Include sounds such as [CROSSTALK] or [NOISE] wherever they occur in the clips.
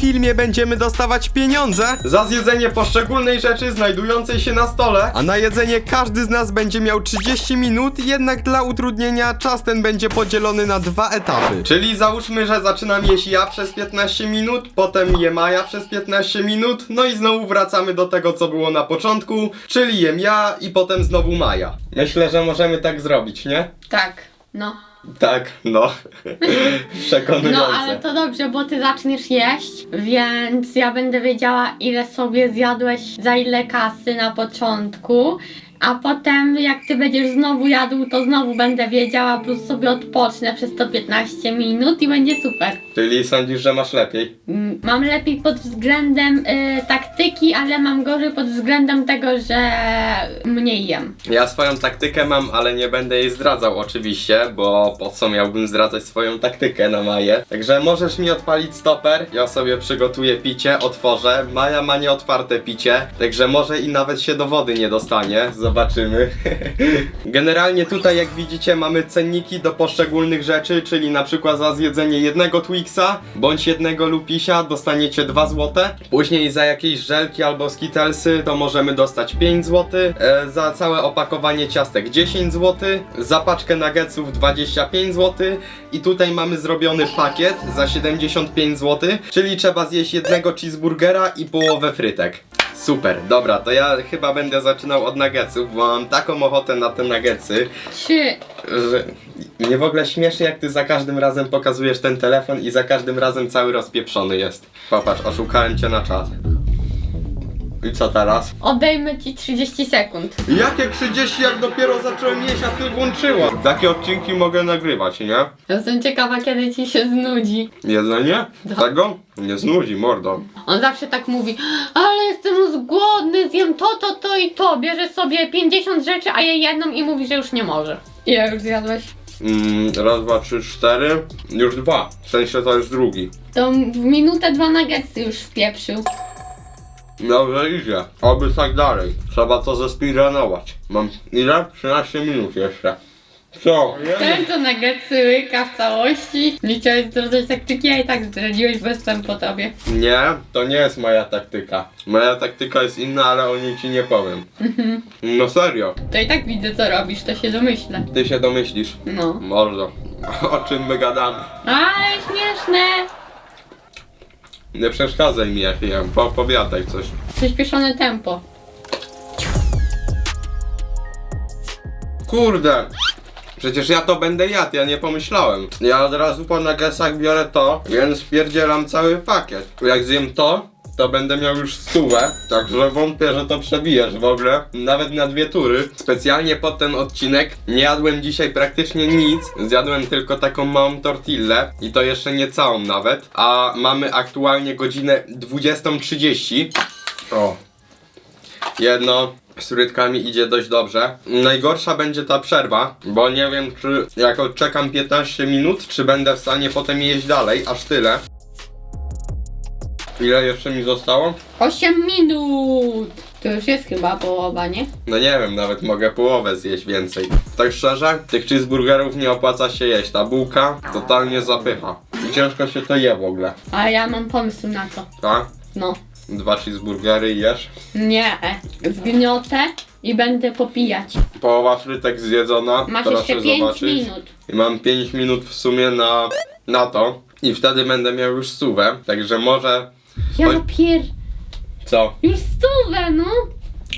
filmie będziemy dostawać pieniądze za zjedzenie poszczególnej rzeczy znajdującej się na stole, a na jedzenie każdy z nas będzie miał 30 minut, jednak dla utrudnienia czas ten będzie podzielony na dwa etapy. Czyli załóżmy, że zaczynam jeść ja przez 15 minut, potem je Maja przez 15 minut, no i znowu wracamy do tego, co było na początku, czyli jem ja i potem znowu Maja. Myślę, że możemy tak zrobić, nie? Tak, no. Tak, no. [LAUGHS] Przekonujące. No ale to dobrze, bo ty zaczniesz jeść, więc ja będę wiedziała ile sobie zjadłeś za ile kasy na początku. A potem jak ty będziesz znowu jadł, to znowu będę wiedziała, plus sobie odpocznę przez to 15 minut i będzie super. Czyli sądzisz, że masz lepiej? Mm, Mam lepiej pod względem y, taktyki, ale mam gorzej pod względem tego, że mniej jem. Ja swoją taktykę mam, ale nie będę jej zdradzał oczywiście, bo po co miałbym zdradzać swoją taktykę na Maję. Także możesz mi odpalić stoper, ja sobie przygotuję picie, otworzę. Maja ma nieotwarte picie, także może i nawet się do wody nie dostanie. Zobaczymy. [LAUGHS] Generalnie tutaj jak widzicie mamy cenniki do poszczególnych rzeczy, czyli na przykład za zjedzenie jednego Twixa bądź jednego Lupisia dostaniecie 2 złote. Później za jakieś żelki albo skittlesy to możemy dostać 5 zł. E, za całe opakowanie ciastek 10 zł. Za paczkę nuggetsów 25 zł. I tutaj mamy zrobiony pakiet za 75 zł, czyli trzeba zjeść jednego cheeseburgera i połowę frytek. Super, dobra, to ja chyba będę zaczynał od nuggetsów, bo mam taką ochotę na te nuggetsy, Trzy. że mnie w ogóle śmieszy jak ty za każdym razem pokazujesz ten telefon i za każdym razem cały rozpieprzony jest. Popatrz, oszukałem cię na czas. I co teraz? Odejmę ci 30 sekund. Jakie 30 jak dopiero zacząłem jeść, a ty włączyła? Takie odcinki mogę nagrywać, nie? Jestem ciekawa, kiedy ci się znudzi. Jedzenie? No. Tego? Nie znudzi, mordo. On zawsze tak mówi, ale jestem głodny, zjem to, to, to i to. Bierze sobie 50 rzeczy, a je jedną i mówi, że już nie może. Ile już zjadłeś? Mm, raz, dwa, trzy, cztery. Już dwa. W sensie to już drugi. To w minutę dwa nuggetsy już wpieprzył. Dobrze idzie. Oby tak dalej. Trzeba to zespeedrunować. Mam ile? 13 minut jeszcze. Co? Ten to nuggetsy łyka w całości. Nie chciałeś zdradzać taktyki, a i tak zdradziłeś, jestem po tobie. Nie, to nie jest moja taktyka. Moja taktyka jest inna, ale o niej ci nie powiem. No serio. To i tak widzę, co robisz, to się domyślę. Ty się domyślisz. No. Mordo. [LAUGHS] O czym my gadamy? Ale śmieszne! Nie przeszkadzaj mi jak jem. Opowiadaj coś. Przyspieszone tempo. Kurde. Przecież ja to będę jadł, ja nie pomyślałem. Ja od razu po nuggetsach biorę to, więc pierdzielam cały pakiet. Jak zjem to, to będę miał już stówę, także wątpię, że to przebijesz w ogóle, nawet na dwie tury. Specjalnie pod ten odcinek nie jadłem dzisiaj praktycznie nic, zjadłem tylko taką małą tortillę i to jeszcze nie całą nawet, a mamy aktualnie godzinę 20.30. O, Jedno z frytkami idzie dość dobrze. Najgorsza będzie ta przerwa, bo nie wiem czy jak odczekam 15 minut, czy będę w stanie potem jeść dalej, aż tyle. Ile jeszcze mi zostało? 8 minut! To już jest chyba połowa, nie? No nie wiem, nawet mogę połowę zjeść więcej. Tak szczerze, tych cheeseburgerów nie opłaca się jeść. Ta bułka totalnie zapycha. I ciężko się to je w ogóle. A ja mam pomysł na to. Tak? No. Dwa cheeseburgery i jesz. Nie. Zgniotę i będę popijać. Połowa frytek zjedzona. Masz proszę jeszcze 5 zobaczyć. minut. I mam 5 minut w sumie na, na to. I wtedy będę miał już stówę. Także może. Ja Oj. pier... Co? Już stówę, no!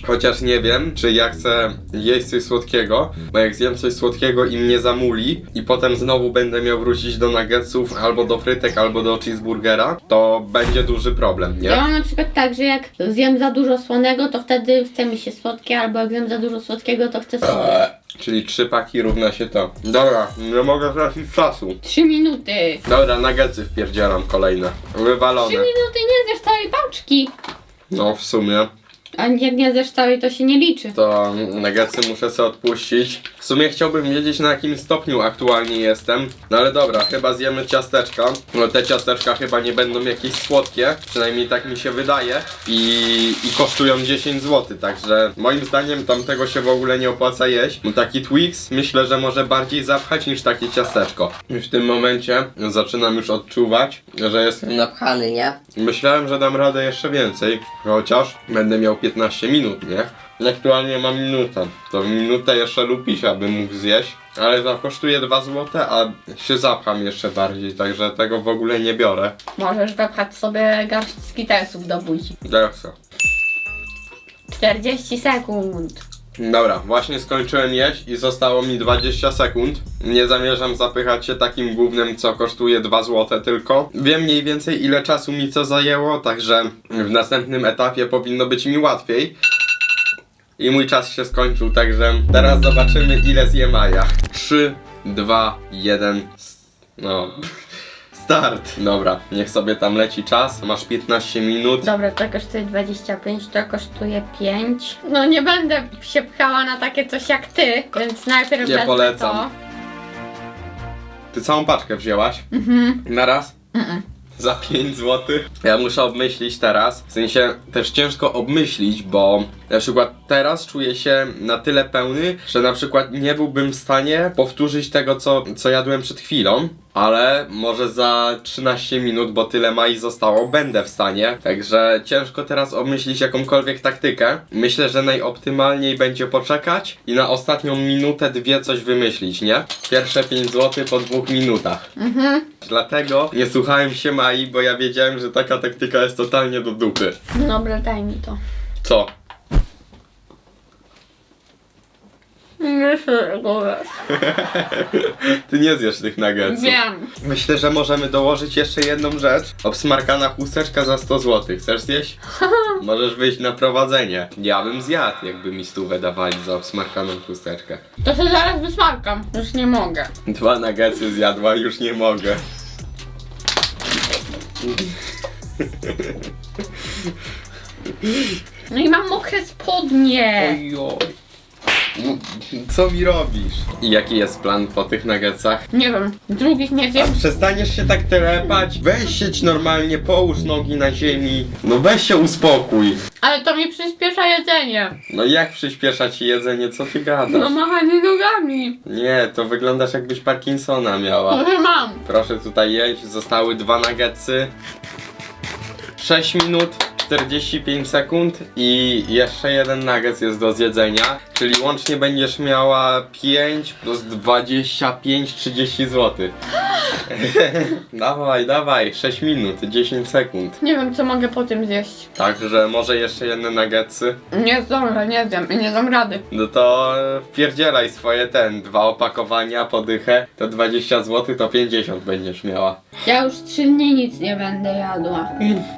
Chociaż nie wiem, czy ja chcę jeść coś słodkiego, bo jak zjem coś słodkiego i mnie zamuli i potem znowu będę miał wrócić do nuggetsów, albo do frytek, albo do cheeseburgera, to będzie duży problem, Ja nie? mam na przykład tak, że jak zjem za dużo słonego, to wtedy chce mi się słodkie, albo jak zjem za dużo słodkiego, to chcę słodkie. Czyli trzy paki równa się to. Dobra, nie mogę tracić czasu. 3 minuty. Dobra, nuggetsy wpierdzielam kolejne. 3 Wywalone. minuty nie zjesz całej paczki. No w sumie. A jak nie zjesz całej, to się nie liczy. To nuggetsy muszę sobie odpuścić. W sumie chciałbym wiedzieć na jakim stopniu aktualnie jestem. No ale dobra, chyba zjemy ciasteczka. No te ciasteczka chyba nie będą jakieś słodkie. Przynajmniej tak mi się wydaje. I, i kosztują 10 zł. Także moim zdaniem tamtego się w ogóle nie opłaca jeść. No taki Twix myślę, że może bardziej zapchać niż takie ciasteczko. I w tym momencie zaczynam już odczuwać, że jestem Napchany, nie? Myślałem, że dam radę jeszcze więcej, chociaż będę miał 15 minut, nie? Aktualnie mam minutę. To minutę jeszcze lupisia bym mógł zjeść, ale to kosztuje 2 zł, a się zapcham jeszcze bardziej, także tego w ogóle nie biorę. Możesz wepchać sobie garść skitelsów do buzi. Jak co? 40 sekund. Dobra, właśnie skończyłem jeść i zostało mi 20 sekund. Nie zamierzam zapychać się takim głównym, co kosztuje 2 zł tylko. Wiem mniej więcej ile czasu mi co zajęło, także w następnym etapie powinno być mi łatwiej. I mój czas się skończył, także teraz zobaczymy ile zje Maja. 3, 2, 1, no... Start! Dobra, niech sobie tam leci czas. Masz 15 minut. Dobra, to kosztuje 25, to kosztuje 5. No nie będę się pchała na takie coś jak ty, więc najpierw Nie wezmę polecam. to. Ty całą paczkę wzięłaś? Mhm. Na raz? Mm-mm. Za 5 zł. Ja muszę obmyślić teraz. W sensie też ciężko obmyślić, bo na przykład teraz czuję się na tyle pełny, że na przykład nie byłbym w stanie powtórzyć tego, co, co jadłem przed chwilą. Ale może za 13 minut, bo tyle mai zostało, będę w stanie. Także ciężko teraz obmyślić jakąkolwiek taktykę. Myślę, że najoptymalniej będzie poczekać i na ostatnią minutę, dwie coś wymyślić, nie? Pierwsze 5 zł po dwóch minutach. Mhm. Dlatego nie słuchałem się Mai, bo ja wiedziałem, że taka taktyka jest totalnie do dupy. Dobra, daj mi to. Co? Nie chcę tego wiesz. [LAUGHS] Ty nie zjesz tych nuggetsów. Wiem. Myślę, że możemy dołożyć jeszcze jedną rzecz. Obsmarkana chusteczka za 100 zł. Chcesz zjeść? [LAUGHS] Możesz wyjść na prowadzenie. Ja bym zjadł, jakby mi stówę dawali za obsmarkaną chusteczkę. To się zaraz wysmarkam. Już nie mogę. Dwa nuggetsy zjadła, już nie mogę. No i mam mokre spodnie. Ojoj. Co mi robisz? I jaki jest plan po tych nuggetsach? Nie wiem, drugich nie A zjem. przestaniesz się tak telepać? Weź sieć normalnie, połóż nogi na ziemi. No weź się uspokój. Ale to mi przyspiesza jedzenie. No jak przyspiesza ci jedzenie, co ty No gadasz? machanie nogami. Nie, to wyglądasz jakbyś Parkinsona miała. Trochę mam. Proszę tutaj jeść, zostały dwa nuggetsy. 6 minut, 45 sekund i jeszcze jeden nuggets jest do zjedzenia, czyli łącznie będziesz miała 5 plus 25, 30 zł. [LAUGHS] dawaj, dawaj, 6 minut, 10 sekund. Nie wiem, co mogę po tym zjeść. Także może jeszcze jedne nuggetsy. Nie zdążę, nie zjem i nie dam rady. No to e, wpierdzielaj swoje ten, dwa opakowania, podychę, to 20 zł, to 50 będziesz miała. Ja już trzy dni nic nie będę jadła.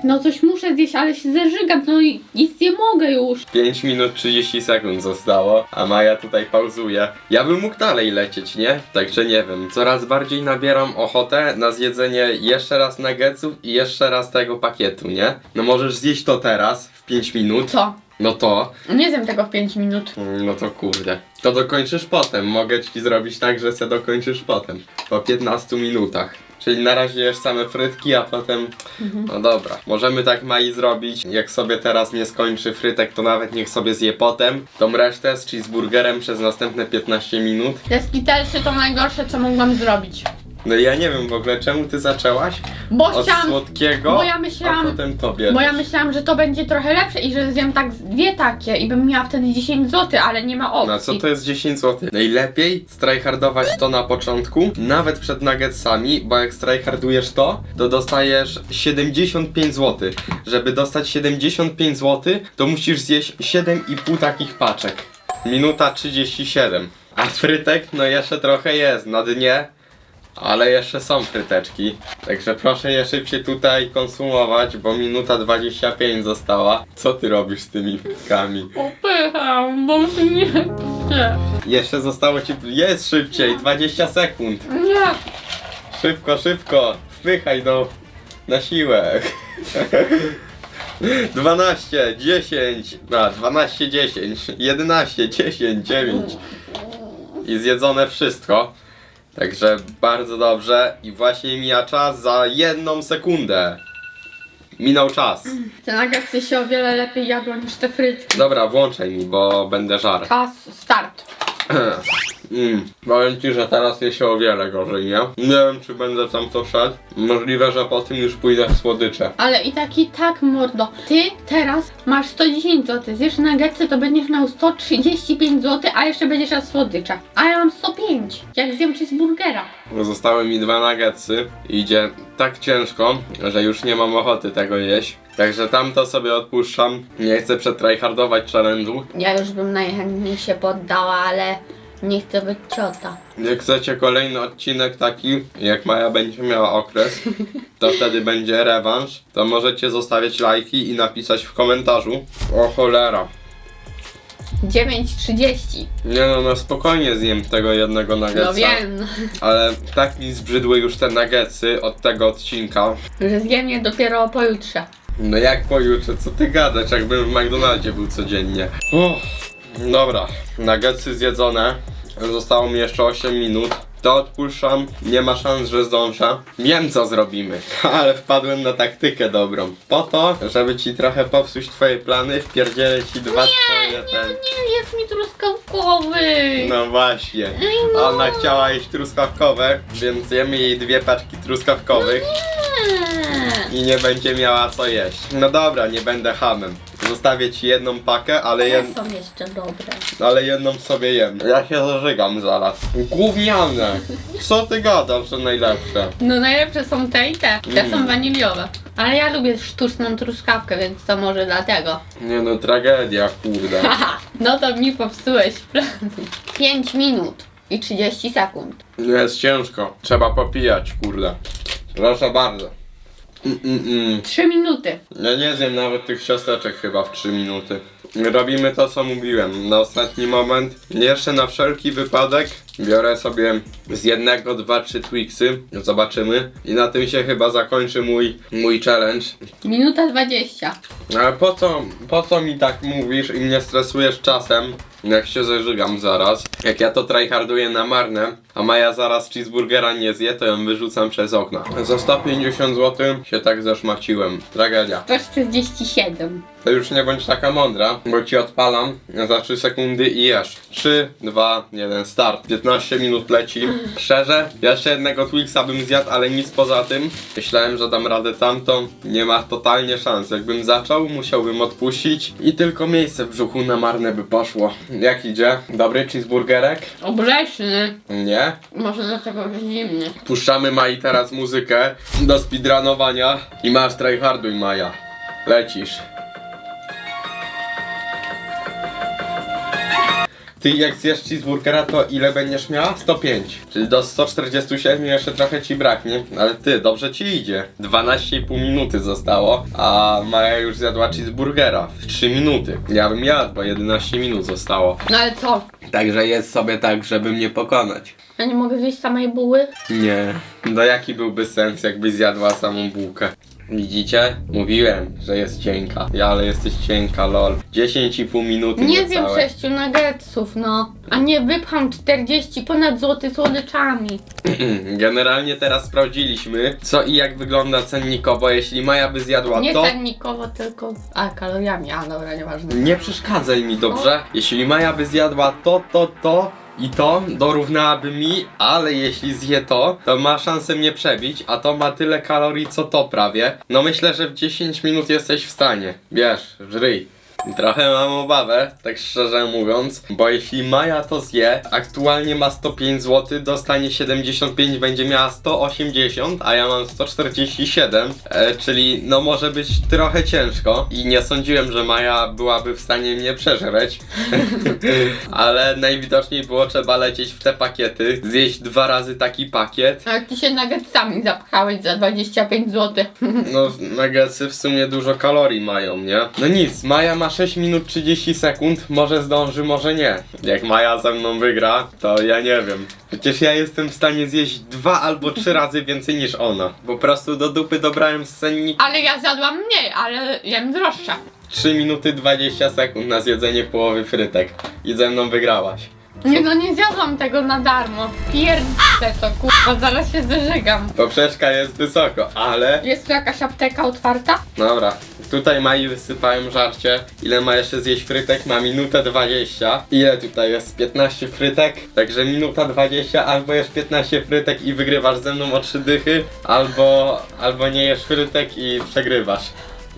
No coś muszę zjeść, ale się zeżygam, no i nic nie mogę już. 5 minut 30 sekund zostało, a Maja tutaj pauzuje. Ja bym mógł dalej lecieć, nie? Także nie wiem, coraz bardziej nabieram ochotę na zjedzenie jeszcze raz nuggetsów i jeszcze raz tego pakietu, nie? No możesz zjeść to teraz, w 5 minut. Co? No to, Nie zjem tego w 5 minut. mm, no to kurde. To dokończysz potem, mogę ci zrobić tak, że se dokończysz potem. Po 15 minutach. Czyli na razie jesz same frytki, a potem... No dobra, możemy tak Mai zrobić. Jak sobie teraz nie skończy frytek, to nawet niech sobie zje potem. Tą resztę z cheeseburgerem przez następne 15 minut. Te skitelsy to najgorsze, co mogłam zrobić. No ja nie wiem w ogóle, czemu ty zaczęłaś Bo od chciałam, słodkiego, bo ja myślałam- a potem to bierzesz. bo ja myślałam, że to będzie trochę lepsze i że zjem tak z- dwie takie i bym miała wtedy 10 zł, ale nie ma opcji. No co to jest 10 zł? Najlepiej strajhardować to na początku, nawet przed nuggetsami, bo jak strajhardujesz to, to dostajesz 75 zł. Żeby dostać 75 zł, to musisz zjeść 7,5 takich paczek. Minuta 37. A frytek, no jeszcze trochę jest na dnie, ale jeszcze są fryteczki. Także proszę je szybciej tutaj konsumować, bo minuta 25 została. Co ty robisz z tymi frytkami? Upycham, bo już nie chcę. Jeszcze zostało ci. Jest szybciej, 20 sekund. Nie. Szybko, szybko. Wpychaj do. na siłę. [LAUGHS] 12, 10, a 12, 10, 11, 10, 9 i zjedzone wszystko. Także bardzo dobrze i właśnie mija czas za jedną sekundę. Minął czas. Te nuggetsy się o wiele lepiej jadło niż te frytki. Dobra, włączaj mi, bo będę żar. Czas, start. Mm, powiem ci, że teraz je się o wiele gorzej, nie? Nie wiem, czy będę tam to szedł. Możliwe, że po tym już pójdę w słodycze. Ale i tak i tak mordo. Ty teraz masz 110 zł. Zjesz nuggetsy to będziesz miał 135 zł, a jeszcze będziesz jadł słodycze. A ja mam 105. Jak zjem cheeseburgera. Zostały mi dwa nuggetsy. Idzie tak ciężko, że już nie mam ochoty tego jeść. Także tamto sobie odpuszczam. Nie chcę przetryhardować challenge'u. Ja już bym najchętniej się poddała, ale nie chcę być ciota. Jak chcecie kolejny odcinek taki, jak Maja będzie miała okres, [LAUGHS] to wtedy będzie rewanż. To możecie zostawiać lajki i napisać w komentarzu. O cholera. 9.30. Nie no, no spokojnie zjem tego jednego nuggetsa. No wiem, Ale tak mi zbrzydły już te nuggetsy od tego odcinka. że zjem je dopiero pojutrze. No jak pojutrze, co ty gadasz, jakbym w McDonaldzie był codziennie. Uff, dobra, nuggetsy zjedzone. Zostało mi jeszcze 8 minut. To odpuszczam, nie ma szans, że zdążę. Wiem co zrobimy, [LAUGHS] ale wpadłem na taktykę dobrą. Po to, żeby ci trochę popsuć twoje plany, wpierdzielę ci dwa twoje ten... Nie, jest mi truskawkowy. No właśnie. Ej, no. Ona chciała jeść truskawkowe, więc jemy jej dwie paczki truskawkowych. Nie. I nie będzie miała co jeść. No dobra, nie będę hamem. Zostawię ci jedną pakę, ale, jed... Są jeszcze dobre. ale jedną sobie jem. Ja się zażygam zaraz. Gówniane! Co ty gadasz, że najlepsze? No najlepsze są te i te. Te Mm. są waniliowe. Ale ja lubię sztuczną truskawkę, więc to może dlatego. Nie no, tragedia, kurde. [LAUGHS] Haha, no to mi popsułeś plany. 5 minut i 30 sekund. Jest ciężko. Trzeba popijać, kurde. Proszę bardzo. Mm, mm, mm. 3 minuty. Ja nie zjem nawet tych ciasteczek chyba w 3 minuty. Robimy to co mówiłem. Na ostatni moment. Jeszcze na wszelki wypadek biorę sobie z jednego, dwa, trzy Twixy. Zobaczymy. I na tym się chyba zakończy mój, mój challenge. Minuta 20. Ale po co, po co mi tak mówisz i mnie stresujesz czasem? Jak się zażygam zaraz. Jak ja to tryharduję na marne, a Maja zaraz cheeseburgera nie zje, to ją wyrzucam przez okna. Za 150 zł się tak zaszmaciłem. Tragedia. 147. To już nie bądź taka mądra, bo ci odpalam za 3 sekundy i jesz. 3, 2, 1, start. 15 minut leci. Szczerze, jeszcze jednego Twixa bym zjadł, ale nic poza tym. Myślałem, że dam radę tamtą. Nie ma totalnie szans. Jakbym zaczął, musiałbym odpuścić i tylko miejsce w brzuchu na marne by poszło. Jak idzie? Dobry cheeseburgerek? Obleśny. Nie? Może dlatego że zimny. Puszczamy Mai teraz muzykę do speedrunowania i masz tryharduj Maja. Lecisz. Ty jak zjesz cheeseburgera to ile będziesz miała? 105. Czyli do 147 jeszcze trochę ci braknie. Ale ty, dobrze ci idzie. 12,5 minuty zostało, a Maja już zjadła cheeseburgera w 3 minuty. Ja bym jadł, bo 11 minut zostało. No ale co? Także jest sobie tak, żeby mnie pokonać. Ja nie mogę zjeść samej buły? Nie. No jaki byłby sens, jakbyś zjadła samą bułkę? Widzicie? Mówiłem, że jest cienka. Ja, ale jesteś cienka, lol. 10,5 minuty Nie zjem niecałe. 6 nuggetsów, no. A nie wypcham 40 ponad złoty słodyczami. [CLEARS THROAT] Generalnie teraz sprawdziliśmy, co i jak wygląda cennikowo. Jeśli Maja by zjadła Nie to... cennikowo, tylko... A, kaloriami, a dobra, nieważne. Nie przeszkadzaj mi, dobrze? Jeśli Maja by zjadła to, to, to i to, dorównałaby mi, ale jeśli zje to, to ma szansę mnie przebić, a to ma tyle kalorii, co to prawie. No myślę, że w 10 minut jesteś w stanie. Wiesz, żryj. Trochę mam obawę, tak szczerze mówiąc, bo jeśli Maja to zje, aktualnie ma 105 zł, dostanie 75, będzie miała 180, a ja mam 147, e, czyli no może być trochę ciężko i nie sądziłem, że Maja byłaby w stanie mnie przeżreć, [LAUGHS] ale najwidoczniej było trzeba lecieć w te pakiety, zjeść dwa razy taki pakiet, Ale ty się nuggetsami zapchałeś za 25 zł. no nuggetsy w sumie dużo kalorii mają, nie? No nic, Maja ma 6 minut 30 sekund, może zdąży, może nie. Jak Maja ze mną wygra, to ja nie wiem. Przecież ja jestem w stanie zjeść dwa albo trzy [LAUGHS] razy więcej niż ona. Po prostu do dupy dobrałem scennik Ale ja zjadłam mniej, ale jem droższe. 3 minuty 20 sekund na zjedzenie połowy frytek. I ze mną wygrałaś. Nie no, nie zjadłam tego na darmo. Pierdolę to, kurwa, zaraz się zeżygam. Poprzeczka jest wysoko, ale... Jest tu jakaś apteka otwarta? Dobra, tutaj Mai wysypałem żarcie. Ile ma jeszcze zjeść frytek? Ma minutę 20. Ile tutaj jest? 15 frytek? Także minuta 20, albo jesz 15 frytek i wygrywasz ze mną o 3 dychy, albo, albo nie jesz frytek i przegrywasz.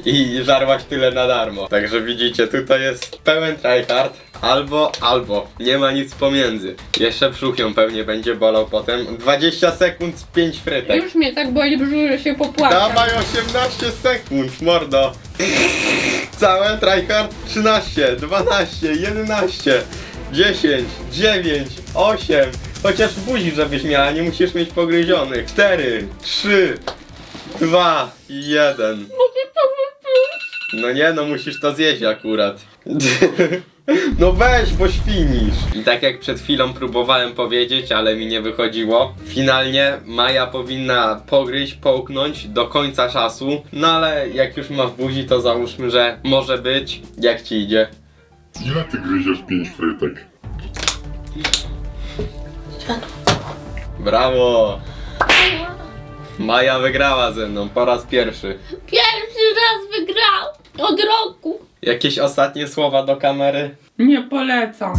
I żarłaś tyle na darmo. Także widzicie, tutaj jest pełen tryhard. Albo, albo. Nie ma nic pomiędzy. Jeszcze brzuch ją pewnie będzie bolał potem. 20 sekund, 5 frytek. Już mnie tak boli brzuch, że się popłaczę. Dawaj 18 sekund, mordo. Całe tryhard 13, 12, 11, 10, 9, 8. Chociaż buzi, żebyś miała, nie musisz mieć pogryzionych. 4, 3, 2, 1. Mogę to? No nie, no musisz to zjeść akurat. [LAUGHS] No weź, bo świnisz. I tak jak przed chwilą próbowałem powiedzieć, ale mi nie wychodziło. Finalnie Maja powinna pogryźć, połknąć do końca czasu. No ale jak już ma w buzi, to załóżmy, że może być. Jak ci idzie? Ile ty gryziesz pięć frytek? Brawo! Maja wygrała ze mną po raz pierwszy. Pierwszy raz wygrał od roku. Jakieś ostatnie słowa do kamery? Nie polecam.